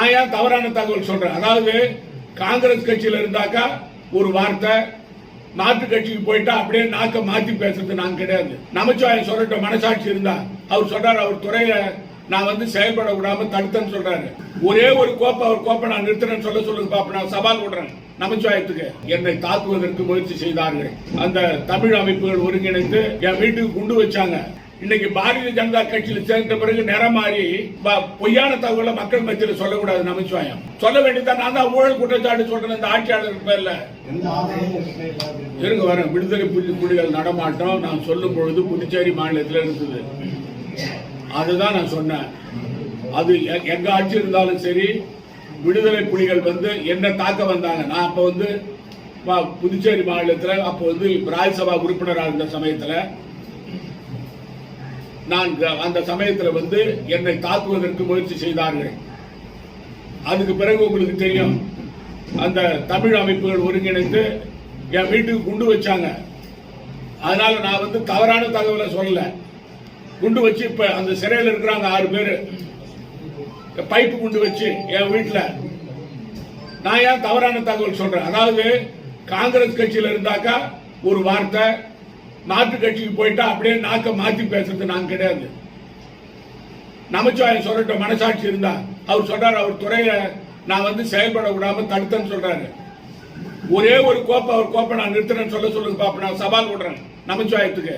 நான் ஏன் தவறான தகவல் சொல்றேன்? அதாவது காங்கிரஸ் கட்சியில் இருந்தாக்கா ஒரு வார்த்தை மாற்று கட்சிக்கு போயிட்டா அப்படியே நாக்க மாத்தி பேசுறது நான் கிடையாது. நமச்சிவாயம் சொல்லிட்ட மனசாட்சி இருந்தா அவர் சொல்றாரு அவர் துறையில நான் வந்து செயல்பட விடாம தடுத்தேன்னு சொல்றாரு. ஒரே ஒரு கோப்பை அவர் கோப்பை நான் நிறுத்துறேன்னு சொல்ல சொல்லுங்க பாப்ப நான் சவால் விடுறேன் நமச்சிவாயத்துக்கு. என்னை தாக்குவதற்கு முயற்சி செய்தார்கள். அந்த தமிழ் அமைப்புகள் ஒருங்கிணைந்து என் வீட்டுக்கு குண்டு வச்சாங்க. இன்னைக்கு பாரதிய ஜனதா கட்சியில் சேர்ந்த பிறகு நிறம் மாறி பொய்யான தகவலை மக்கள் மத்தியில் சொல்லக்கூடாது நமச்சிவாயம் சொல்ல வேண்டியதான் நான் தான் ஊழல் குற்றச்சாட்டு சொல்றேன். இந்த ஆட்சியாளர் பேர்ல. இருங்க வரேன். விடுதலை புலி புலிகள் நடமாட்டம். நான் சொல்லும் பொழுது புதுச்சேரி மாநிலத்தில் இருந்தது அதுதான் நான் சொன்னேன். அது எங்க ஆட்சி இருந்தாலும் சரி விடுதலை புலிகள் வந்து என்ன தாக்க வந்தாங்க. நான் அப்ப வந்து புதுச்சேரி மாநிலத்தில் அப்போ வந்து ராஜ்யசபா உறுப்பினராக இருந்த சமயத்தில் நான் அந்த சமயத்தில் வந்து என்னை தாக்குவதற்கு முயற்சி செய்தார்கள். அதுக்கு பிறகு உங்களுக்கு தெரியும் அந்த தமிழ் அமைப்புகள் ஒருங்கிணைந்து என் வீட்டுக்கு குண்டு வச்சாங்க. அதனால நான் வந்து தவறான தகவலை சொல்லல. குண்டு வச்சு இப்ப அந்த சிறையில் இருக்கிறாங்க ஆறு பேர். பைப்பு குண்டு வச்சு என் வீட்டில் நான் ஏன் தவறான தகவல் சொல்றேன்? அதாவது காங்கிரஸ் கட்சியில் இருந்தாக்கா ஒரு வார்த்தை மாற்று கட்சிக்கு போயிட்டா அப்படியே நாக்க மாத்தி பேசுறது நான் கிடையாது. நமச்சிவாயம் சொல்லட்டும் மனசாட்சி இருந்தா அவர் சொல்றாரு அவர் துறையில நான் வந்து செயல்பட விடாம தடுத்தேன்னு சொல்றாரு. ஒரே ஒரு கோப்பை அவர் கோப்பை நான் நிறுத்துறேன்னு சொல்ல சொல்லுங்க பாப்பா நான் சவால் விடுறேன் நமச்சிவாயத்துக்கு.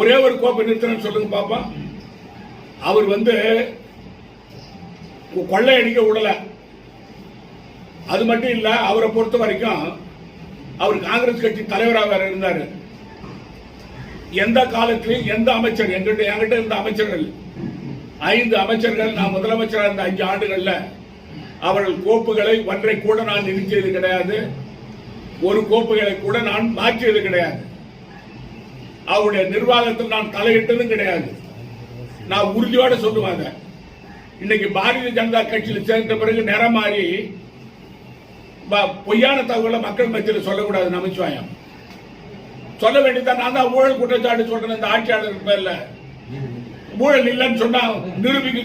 ஒரே ஒரு கோப்பை நிறுத்துறேன்னு சொல்லுங்க பாப்பா. அவர் வந்து கொள்ளையடிக்க விடல. அது மட்டும் இல்ல அவரை பொறுத்த வரைக்கும் அவர் காங்கிரஸ் கட்சி தலைவராக வேற இருந்தாரு. எந்த காலத்திலையும் எந்த அமைச்சர் எங்கிட்ட என்கிட்ட இருந்த அமைச்சர்கள் ஐந்து அமைச்சர்கள் நான் முதலமைச்சராக இருந்த அஞ்சு ஆண்டுகள்ல அவர்கள் கோப்புகளை ஒன்றை கூட நான் நிறுத்தியது கிடையாது. ஒரு கோப்புகளை கூட நான் மாற்றியது கிடையாது. அவருடைய நிர்வாகத்தில் நான் தலையிட்டதும் கிடையாது. நான் உறுதியோட சொல்லுவாங்க இன்னைக்கு பாரதிய ஜனதா கட்சியில் சேர்ந்த பிறகு நிறம் மாறி ப- பொய்யான தகவலை மக்கள் மத்தியில் சொல்லக்கூடாது நமச்சிவாயம் சொல்ல வேண்டியதான் நான் தான் ஊழல் குற்றச்சாட்டு சொல்றேன். இந்த ஆட்சியாளர் பேர்ல ஊழல் இல்லைன்னு சொன்னா நிரூபிக்க